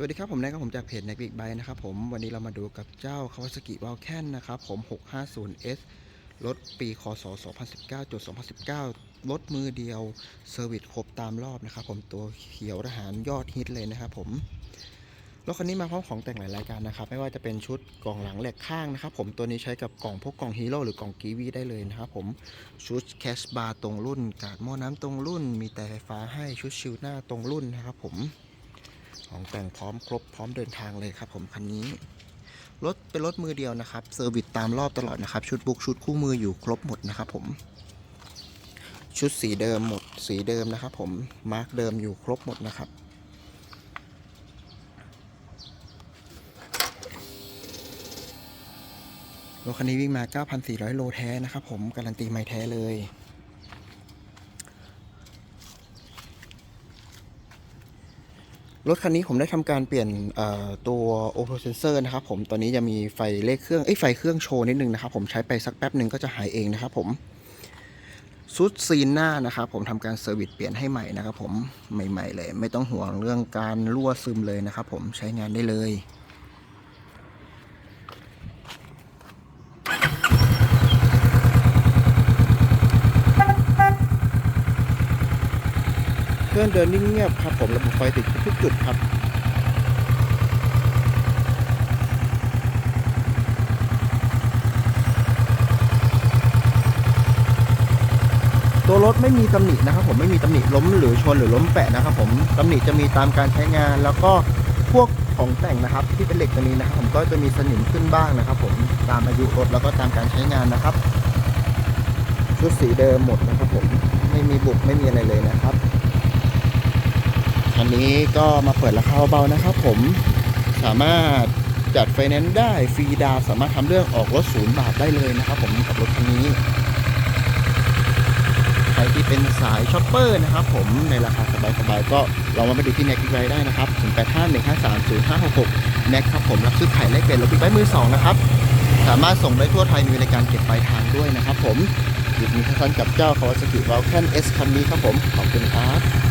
สวัสดีครับผมนายครับผมจากเพจในบิ๊กไบนะครับผมวันนี้เรามาดูกับเจ้า Kawasaki w a l c a n นะครับผม 650S รถปีคศ 2019จด2019 รถมือเดียวเซอร์วิสครบตามรอบนะครับผมตัวเขียวทหารยอดฮิตเลยนะครับผม รถคันนี้มาพร้อมของแต่งหลายรายการนะครับ ไม่ว่าจะเป็นชุดกล่องหลังแหลกข้างนะครับผมตัวนี้ใช้กับกล่องพวกกล่องฮีโร่หรือกล่องกีวีได้เลยนะครับผมชุดแคชบาร์ตรงรุ่น กาดหม้อน้ำตรงรุ่น มีแต่ไฟฟ้าให้ชุดชิลหน้าตรงรุ่นนะครับผม ของแต่งพร้อมครบพร้อมเดินทางเลยครับผมคันนี้ รถเป็นรถมือเดียวนะครับเซอร์วิสตามรอบตลอดนะครับ ชุดบุกชุดคู่มืออยู่ครบหมดนะครับผมชุดสีเดิมหมดสีเดิมนะครับผมมาร์กเดิมอยู่ครบหมดนะครับ รถคันนี้วิ่งมา 9,400 โลแท้นะครับผม การันตีไม่แท้เลย รถคันนี้ผมได้ทำการเปลี่ยนตัวโอตัว auto sensor นะครับผมตอนนี้จะมีไฟเลขเครื่องเอ้ยไฟเครื่องโชว์นิดนึงนะครับผมใช้ไปสักแป๊บหนึ่งก็จะหายเองนะครับผมซุดซีนหน้านะครับผมทำการเซอร์วิสเปลี่ยนให้ใหม่นะครับผมใหม่ๆเลย ไม่ต้องห่วงเรื่องการรั่วซึมเลยนะครับผมใช้งานได้เลย เครื่องเดินนิ่งเงียบครับผมระบบไฟติดทุกจุดครับตัวรถไม่มีตำหนินะครับผมไม่มีตำหนิล้มหรือชนหรือล้มแปะนะครับผมตำหนิจะมีตามการใช้งาน แล้วก็พวกของแต่งนะครับ ที่เป็นเหล็กตัวนี้นะครับ ผมก็จะมีสนิมขึ้นบ้างนะครับ ผมตามอายุรถแล้วก็ตามการใช้งานนะครับชุดสีเดิมหมดนะครับผมไม่มีบุกไม่มีอะไรเลยนะครับ คันนี้ก็มาเปิดราคาเบาๆนะครับผมสามารถจัดไฟแนนซ์ได้ฟรีดาวสามารถทำเรื่องออกรถศูนย์บาทได้เลยนะครับผมกับรถคันนี้ ใครที่เป็นสายช็อปเปอร์นะครับผมในราคาสบายๆก็ลองมาไปดูที่แน็กบิ๊กไบได้นะครับ0 8 5 1 5 3 0 5 6 6แน็กครับผมรับซื้อขายแลกเปลี่ยนรถบิ๊กไบมือสองนะครับสามารถส่งได้ทั่วไทยมีบริการเก็บปลายทางด้วยนะครับผมหยุดมีท่านกับเจ้าคาวาซากิวาลแคนเอสคันนี้ครับผมขอบคุณครับ